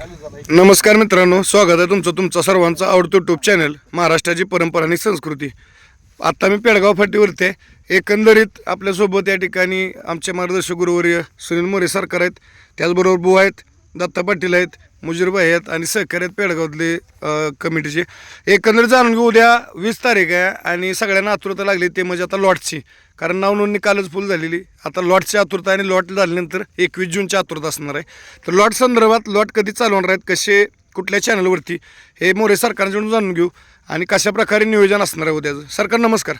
नमस्कार मित्रांनो स्वागत आहे तुमचं तुमचा सर्वांचा आवडतो यूट्यूब चॅनल महाराष्ट्राची परंपरा आणि संस्कृती. आत्ता मी पेडगाव फाटीवरती आहे. एकंदरीत आपल्यासोबत या ठिकाणी आमचे मार्गदर्शक गुरुवर्य सुनील मोरे सरकार आहेत. त्याचबरोबर बुवा आहेत दत्ता पाटील आहेत मुजीरबाई आहेत आणि सहकारी आहेत पेडगावातले कमिटीचे. एकंदरीत जाणून घेऊ उद्या वीस तारीख आहे आणि सगळ्यांना आतुरता लागली ते म्हणजे आता लॉटची. कारण नावनोंदणी कालच फुल झालेली. आता लॉटची आतुरता आणि लॉट झाल्यानंतर एकवीस जूनची आतुरता असणार आहे. तर लॉट संदर्भात लॉट कधी चालू होणार आहेत कसे कुठल्या चॅनलवरती हे मोरे सरकारकडून जाणून घेऊ. आणि कशा प्रकारे नियोजन असणार आहे उद्याचं. सरकार नमस्कार.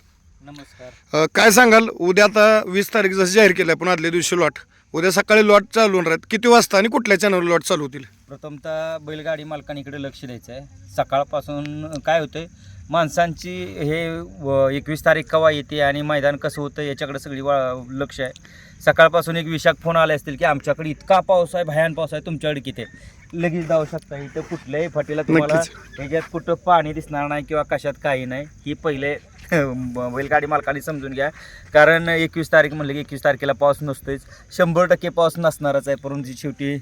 नमस्कार. काय सांगाल? उद्या आता वीस तारीख जसं जाहीर केलं आपण आदल्या दिवशी लॉट. उद्या सकाळी लॉट चालू होणार आहेत. किती वाजता आणि कुठल्या चॅनलवर लॉट चालू होतील? प्रथमतः बैलगाडी मालकांकडे लक्ष द्यायचं आहे. सकाळपासून काय होतंय माणसांची हे एकवीस तारीख केव्हा येते आणि मैदान कसं होतं याच्याकडे सगळी वा लक्ष आहे. सकाळपासून एक विशाख फोन आले असतील की आमच्याकडे इतका पाऊस आहे भयान पाऊस आहे तुमच्याकडे किती? लगेच जाऊ शकता इथं कुठल्याही फाटीला तुम्हाला. ह्याच्यात कुठं पाणी दिसणार नाही किंवा कशात काही नाही. ही पहिले बैलगाडी मालकाने समजून घ्या. कारण एकवीस तारीख म्हणलं की एकवीस तारखेला पाऊस नसतोच शंभर टक्के पाऊस नसणारच आहे परंतु शेवटी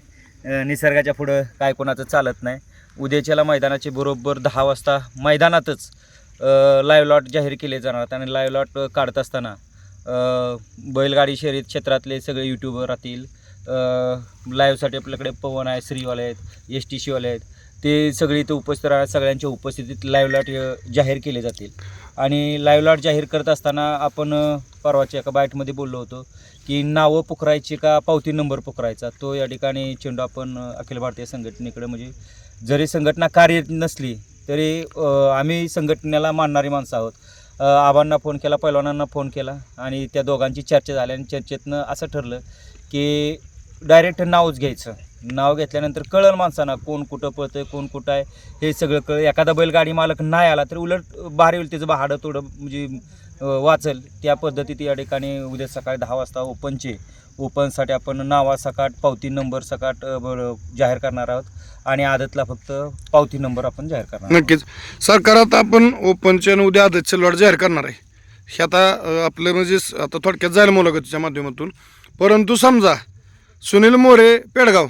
निसर्गाच्या पुढं काय कोणाचं चालत नाही. उद्याच्याला मैदानाचे बरोबर दहा वाजता मैदानातच लाईव्ह लॉट जाहीर केले जाणार आणि लाईव्ह लॉट काढत असताना बैलगाडी शर्यत क्षेत्रातले सगळे यूट्यूबर राहतील. लाईव्हसाठी आपल्याकडे पवन आहे श्रीवाले आहेत एस टी सीवाले आहेत. ते सगळे इथं उपस्थित राहणार सगळ्यांच्या उपस्थितीत लाईव्ह लाट जाहीर केले जातील. आणि लाईव्ह लॉट जाहीर करत असताना आपण परवाच्या एका बाईटमध्ये बोललो होतो की नावं पुकरायची का पावती नंबर पुकरायचा तो या ठिकाणी चेंडू आपण अखिल भारतीय संघटनेकडे म्हणजे जरी संघटना कार्य नसली तरी आम्ही संघटनेला मानणारी माणसं आहोत. आबांना फोन केला पैलवानांना फोन केला आणि त्या दोघांची चर्चा झाली आणि चर्चेतनं असं ठरलं की डायरेक्ट नावच घ्यायचं. नाव घेतल्यानंतर कळण माणसांना कोण कुठं पळतंय कोण कुठं आहे. हे सगळं कळ एखादा बैलगाडी मालक नाही आला तर उलट भारी होईल त्याचं भाडं थोडं म्हणजे वाचल वाचेल. त्या पद्धतीत या ठिकाणी उद्या सकाळी दहा वाजता ओपनचे. ओपनसाठी आपण नावा सकाट पावती नंबर सकाट जाहीर करणार आहोत. आणि आदतला फक्त पावती नंबर आपण जाहीर करणार नक्कीच. सरकार आता आपण ओपनचे आणि उद्या आदतचे लॉट जाहीर करणार आहे. हे आता आपलं म्हणजे आता थोडक्यात जाईल मुलाखतीच्या माध्यमातून. परंतु समजा सुनील मोरे पेडगाव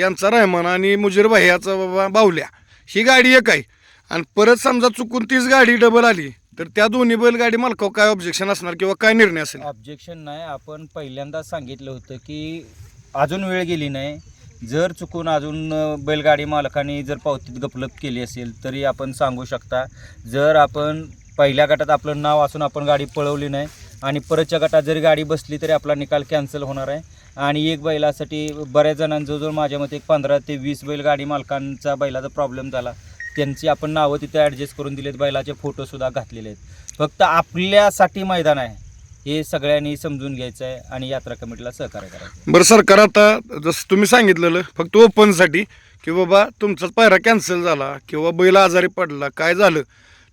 यांचा रहमान आणि मुजीरबाई याचा बाबा बावल्या. ही गाडी एक आहे. आणि परत समजा चुकून तीच गाडी डबल आली तर त्या दोन्ही बैलगाडी मालकावर काय ऑब्जेक्शन असणार किंवा काय निर्णय असेल? ऑब्जेक्शन नाही. आपण पहिल्यांदा सांगितलं होतं की अजून वेळ गेली नाही. जर चुकून अजून बैलगाडी मालकाने जर पावतीत गपलप केली असेल तरी आपण सांगू शकता जर आपण पहिल्या गटात आपलं नाव असून आपण गाडी पळवली नाही आणि परतच्या गटात जरी गाडी बसली तरी आपला निकाल कॅन्सल होणार आहे. आणि एक बैलासाठी बऱ्याच जणांचं जो माझ्या मते एक पंधरा ते वीस बैलगाडी मालकांचा बैलाचा प्रॉब्लेम झाला. त्यांची आपण नावं तिथे ॲडजस्ट करून दिलेत बैलाचे फोटोसुद्धा घातलेले आहेत. फक्त आपल्यासाठी मैदान आहे. हे सगळ्यांनी समजून घ्यायचं आहे आणि यात्रा कमिटीला सहकार्य करायचं बरं सरकार आता जसं तुम्ही सांगितलेलं फक्त ओपनसाठी की बाबा तुमचाच पायरा कॅन्सल झाला किंवा बैल आजारी पडला काय झालं?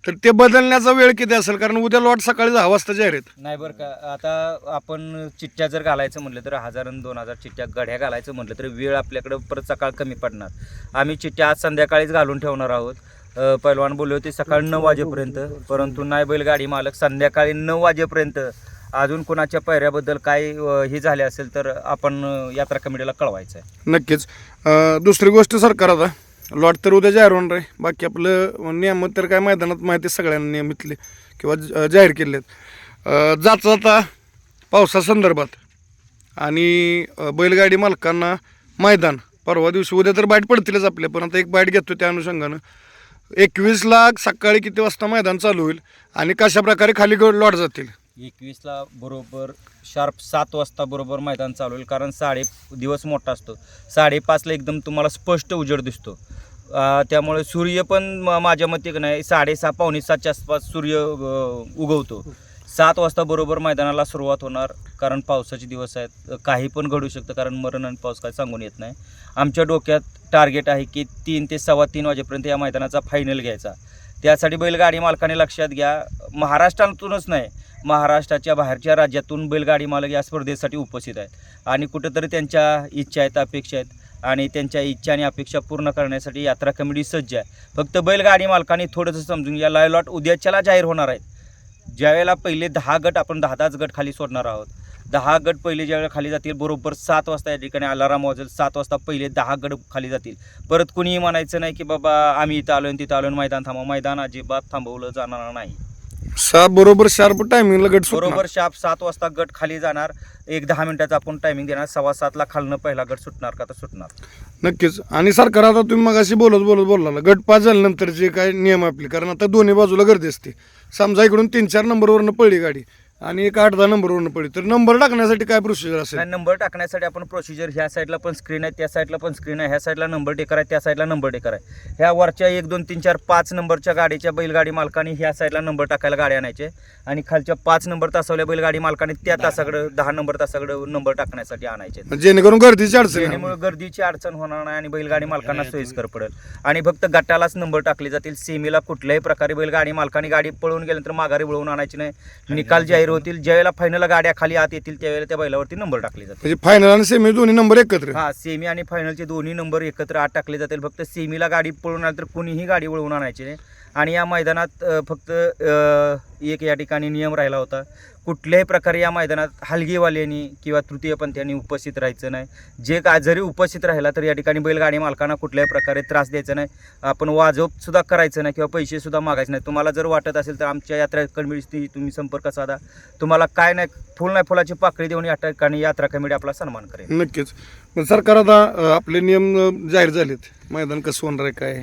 तर ते बदलण्याचा वेळ किती असेल? कारण उद्या लॉट सकाळी दहा वाजता जाहीर आहेत. नाही बरं का आता आपण चिठ्ठ्या जर घालायचं म्हटलं तर हजार आणि दोन हजार चिठ्ठ्या गड्या घालायचं म्हटलं तर वेळ आपल्याकडं परत सकाळ कमी पडणार. आम्ही चिठ्ठ्या आज संध्याकाळीच घालून ठेवणार आहोत. अ, पैलवान बोलले होते सकाळी नऊ वाजेपर्यंत परंतु नाही बैलगाडी मालक संध्याकाळी नऊ वाजेपर्यंत अजून कोणाच्या पैऱ्याबद्दल काय अ, हे झाले असेल तर आपण अ, यात्रा कमिटीला कळवायचं आहे. नक्कीच. अं, दुसरी गोष्ट सरकार आता. लॉट तर उद्या जाहीर होणार आहे. बाकी आपलं नियमित तर काय मैदानात माहिती सगळ्यांना नियमितले किंवा ज- जाहीर केले आहेत. जाता जाता पावसासंदर्भात आणि बैलगाडी मालकांना मैदान. परवा दिवशी उद्या तर बाईट पडतीलच आपल्या पण आता एक बाईट घेतो त्या अनुषंगानं. एकवीस लाख सकाळी किती वाजता मैदान चालू होईल आणि कशा प्रकारे खाली लॉट जातील? एकवीसला बरोबर शार्प सात वाजता बरोबर मैदान चालू होईल कारण साडे दिवस मोठा असतो. साडेपाचला एकदम तुम्हाला स्पष्ट उजेड दिसतो. त्यामुळे सूर्य पण म- माझ्या मते का नाही साडेसहा पावणे सातच्या आसपास सूर्य उगवतो. सात वाजता बरोबर मैदानाला सुरुवात होणार कारण पावसाचे दिवस आहेत. काही पण घडू शकतं कारण मरण आणि पाऊस काय सांगून येत नाही. आमच्या डोक्यात टार्गेट आहे की तीन ते सव्वा तीन वाजेपर्यंत या मैदानाचा फायनल घ्यायचा. त्यासाठी बैलगाडी मालकाने लक्षात घ्या महाराष्ट्रातूनच नाही महाराष्ट्राच्या बाहेरच्या राज्यातून बैलगाडी मालक या स्पर्धेसाठी उपस्थित आहेत. आणि कुठंतरी त्यांच्या इच्छा आहेत अपेक्षा आहेत. आणि त्यांच्या इच्छा आणि अपेक्षा पूर्ण करण्यासाठी यात्रा कमिटी सज्ज आहे. फक्त बैलगाडी मालकांनी थोडंसं समजून घ्या लाईव्ह लॉट उद्याच्याला जाहीर होणार आहेत. ज्यावेळेला पहिले दहा गट आपण दहा दहाच गट खाली सोडणार आहोत. दहा गट पहिले ज्यावेळेला खाली जातील बरोबर सात वाजता या ठिकाणी अलाराम वाजेल सात वाजता पहिले दहा गट खाली जातील. परत कुणीही म्हणायचं नाही की बाबा आम्ही इथं आलो आणि तिथं आलो आणि मैदान थांबव मैदान अजिबात थांबवलं जाणार नाही. सहा बरोबर शार्प टायमिंगला गट सुटणार. बरोबर शाप सात वाजता गट खाली जाणार. एक दहा मिनिटाचा आपण टायमिंग देणार. सव्वा सातला खालनं पहिला गट सुटणार का? तर सुटणार. नक्कीच. आणि सरकार आता तुम्ही मगाशी बोलत बोलत बोलला गट पास झाल्यानंतर जे काय नियम आपले कारण आता दोन्ही बाजूला गर्दी असते. समजा इकडून तीन चार नंबरवरनं पडली गाडी. आणि एक आठ दहा नंबरवरनं पडली. तर नंबर टाकण्यासाठी काय प्रोसिजर असेल? नंबर टाकण्यासाठी आपण प्रोसिजर ह्या साईडला पण स्क्रीन आहे त्या साईडला पण स्क्रीन आहे ह्या साईडला नंबर टेकर आहे त्या साईडला नंबर टेकर आहे. ह्या वरच्या एक दोन तीन चार पाच नंबरच्या गाडीच्या बैलगाडी मालकाने ह्या साईडला नंबर टाकायला गाडी आणायचे आणि खालच्या पाच नंबर तासावल्या बैलगाडी मालकाने त्या तासाकडे दहा नंबर तासाकडे नंबर टाकण्यासाठी आणायचे जेणेकरून गर्दीची अडचण. जेणेमुळे गर्दीची अडचण होणार नाही आणि बैलगाडी मालकांना सोयीस्कर पडेल. आणि फक्त गटालाच नंबर टाकले जातील. सेमीला कुठल्याही प्रकारे बैलगाडी मालकाने गाडी पळून गेल्यानंतर माघारी वळवून आणायची नाही. निकाल जाहीर होतील ज्यावेळेला फायनल गाड्या खाली आत येतील त्यावेळेला त्या बैलावरती नंबर टाकले जातील. म्हणजे फायनल आणि सेमी दोन्ही नंबर एकत्र. हा सेमी आणि फायनलचे दोन्ही नंबर एकत्र आत टाकले जातील. फक्त सेमीला गाडी पळून आली तर कुणीही गाडी वळवून आणायची नाही. आणि या मैदानात फक्त एक या ठिकाणी नियम राहिला होता. कुठल्याही प्रकारे या मैदानात हलगीवाल्यांनी किंवा तृतीयपंथ्यांनी उपस्थित राहायचं नाही. जे काय जरी उपस्थित राहिला तर या ठिकाणी बैलगाडी मालकांना कुठल्याही प्रकारे त्रास द्यायचा नाही. आपण वाजवसुद्धा करायचं नाही किंवा पैसेसुद्धा मागायचं मागायचे नाही. तुम्हाला जर वाटत असेल तर आमच्या यात्रा कमिटीशी तुम्ही संपर्क साधा. तुम्हाला काय नाही फुल नाही फुलाची पाकळी देऊन या ठिकाणी यात्रा कमिटी आपला सन्मान करेल. नक्कीच. सरकार आता आपले नियम जाहीर झालेत. मैदान कसं होणार आहे काय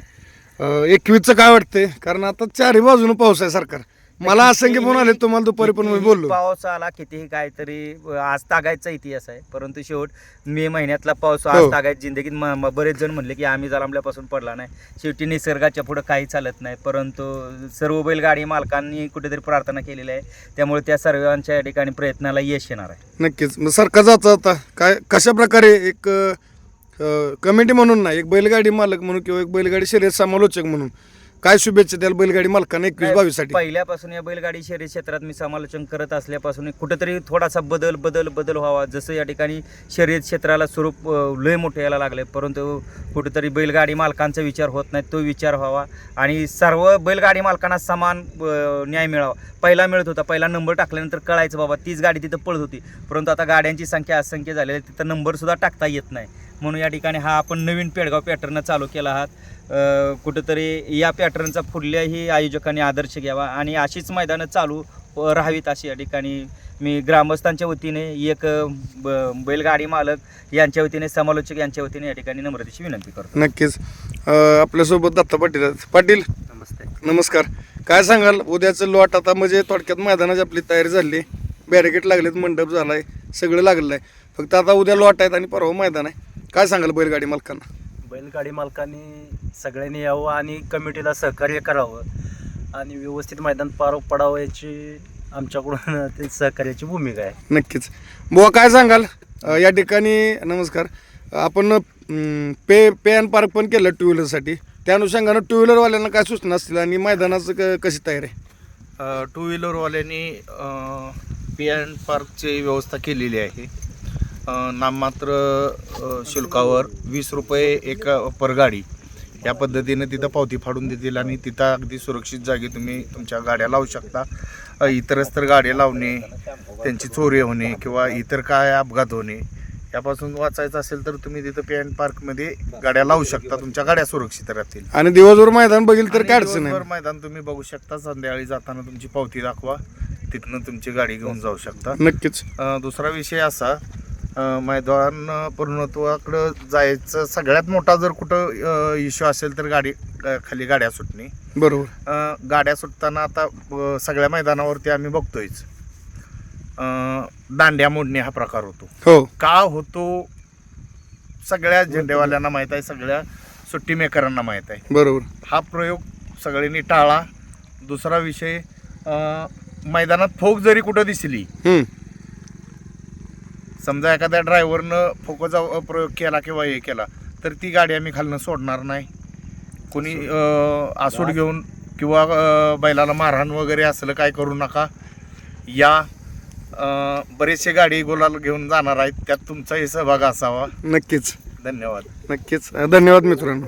एकवीसचं काय वाटतंय? कारण आता चारही बाजूनं पाऊस आहे सरकार. मला असंख्य फोन आले तुम्हाला दुपारी पण मी कितीही बोललो. पाऊस आला कितीही काहीतरी आज तागायचा इतिहास आहे. परंतु शेवट मे महिन्यातला पाऊस हो. आज तागायत जिंदगीत म- म- बरेच जण म्हणले की आम्ही जलमल्यापासून पडला नाही. शेवटी निसर्गाच्या पुढे काही चालत नाही. परंतु सर्व बैलगाडी मालकांनी कुठेतरी प्रार्थना केलेली आहे. त्यामुळे त्या सर्वांच्या ठिकाणी प्रयत्नाला यश येणार आहे. नक्कीच. मग सरकार जाता आता. काय कशा प्रकारे एक कमिटी म्हणून नाही एक बैलगाडी मालक म्हणून किंवा एक बैलगाडी शर्यत समालोचक म्हणून. काय शुभेच्छा द्याल बैलगाडी मालकांना एकवीस बावीस पहिल्यापासून या बैलगाडी शर्यत क्षेत्रात मी समालोचन करत असल्यापासून कुठेतरी थोडासा बदल बदल बदल व्हावा. जसं या ठिकाणी शर्यत क्षेत्राला स्वरूप लय मोठं यायला लागले परंतु कुठेतरी बैलगाडी मालकांचा विचार होत नाही तो विचार व्हावा. आणि सर्व बैलगाडी मालकांना समान न्याय मिळावा. पहिला मिळत होता पहिला नंबर टाकल्यानंतर कळायचं बाबा तीच गाडी तिथं पळत होती. परंतु आता गाड्यांची संख्या असंख्य झालेली तिथं नंबरसुद्धा टाकता येत नाही. म्हणून या ठिकाणी हा आपण नवीन पेडगाव पॅटर्न चालू केला आहात. कुठंतरी या पॅटर्नचा पुढल्याही आयोजकांनी आदर्श घ्यावा आणि अशीच मैदानं चालू राहावीत अशी या ठिकाणी मी ग्रामस्थांच्या वतीने एक बैलगाडी मालक यांच्या वतीने समालोचक यांच्या वतीने या ठिकाणी नम्रतेची विनंती करतो. नक्कीच. आपल्यासोबत दत्ता पाटील पाटील नमस्ते. नमस्कार. काय सांगाल? उद्याचं लॉट आता म्हणजे थोडक्यात मैदानाची आपली तयारी झाली. बॅरिकेड लागलेत मंडप झालाय सगळं लागलेलं आहे फक्त आता उद्या लॉट आहेत आणि परवा मैदान आहे. काय सांगाल बैलगाडी मालकांना? बैलगाडी मालकांनी सगळ्यांनी यावं आणि कमिटीला सहकार्य करावं आणि व्यवस्थित मैदान पार पडावं याची आमच्याकडून ते सहकार्याची भूमिका आहे. नक्कीच. बुवा काय सांगाल? अं, या ठिकाणी नमस्कार. आपण पे पे अँड पार्क पण केलं टू व्हीलरसाठी त्या अनुषंगानं टू व्हीलरवाल्यांना काय सूचना असतील आणि मैदानाचं क- कशी तयारी आहे? टू व्हीलरवाल्यांनी पी अँड पार्कची व्यवस्था केलेली आहे. नाममात्र शुल्कावर वीस रुपये एक पर गाडी. या पद्धतीने तिथं पावती फाडून देतील आणि तिथं अगदी सुरक्षित जागी तुम्ही तुमच्या गाड्या लावू शकता. इतरच तर गाड्या लावणे त्यांची चोरी होणे किंवा इतर काय अपघात होणे यापासून वाचायचं असेल तर तुम्ही तिथं पी अँड पार्कमध्ये गाड्या लावू शकता तुमच्या गाड्या सुरक्षित राहतील. आणि दिवसभर मैदान बघील तर काय अडचण दिवसभर मैदान तुम्ही बघू शकता संध्याकाळी जाताना तुमची पावती दाखवा तिथनं तुमची गाडी घेऊन जाऊ शकता. नक्कीच. दुसरा विषय असा मैदान पूर्णत्वाकडं जायचं सगळ्यात मोठा जर कुठं इश्यू असेल तर गाडी खाली गाड्या सुटणे. बरोबर. गाड्या सुटताना आता सगळ्या मैदानावरती आम्ही बघतोयच. दांड्या मोडणे हा प्रकार होतो. हो. का होतो? सगळ्या झेंडेवाल्यांना माहीत आहे सगळ्या सुट्टी मेकरांना माहीत आहे. बरोबर. हा प्रयोग सगळ्यांनी टाळा. दुसरा विषय मैदानात फोक जरी कुठं दिसली. समजा एखाद्या ड्रायव्हरनं फोकोचा प्रयोग केला किंवा हे केला तर ती गाडी आम्ही खालनं सोडणार नाही. कोणी आसूड घेऊन किंवा बैलाला मारहाण वगैरे असलं काय करू नका. या बरेचसे गाडी गुलाल घेऊन जाणार आहेत. त्यात तुमचाही सहभाग असावा. नक्कीच. धन्यवाद. नक्कीच. धन्यवाद मित्रांनो.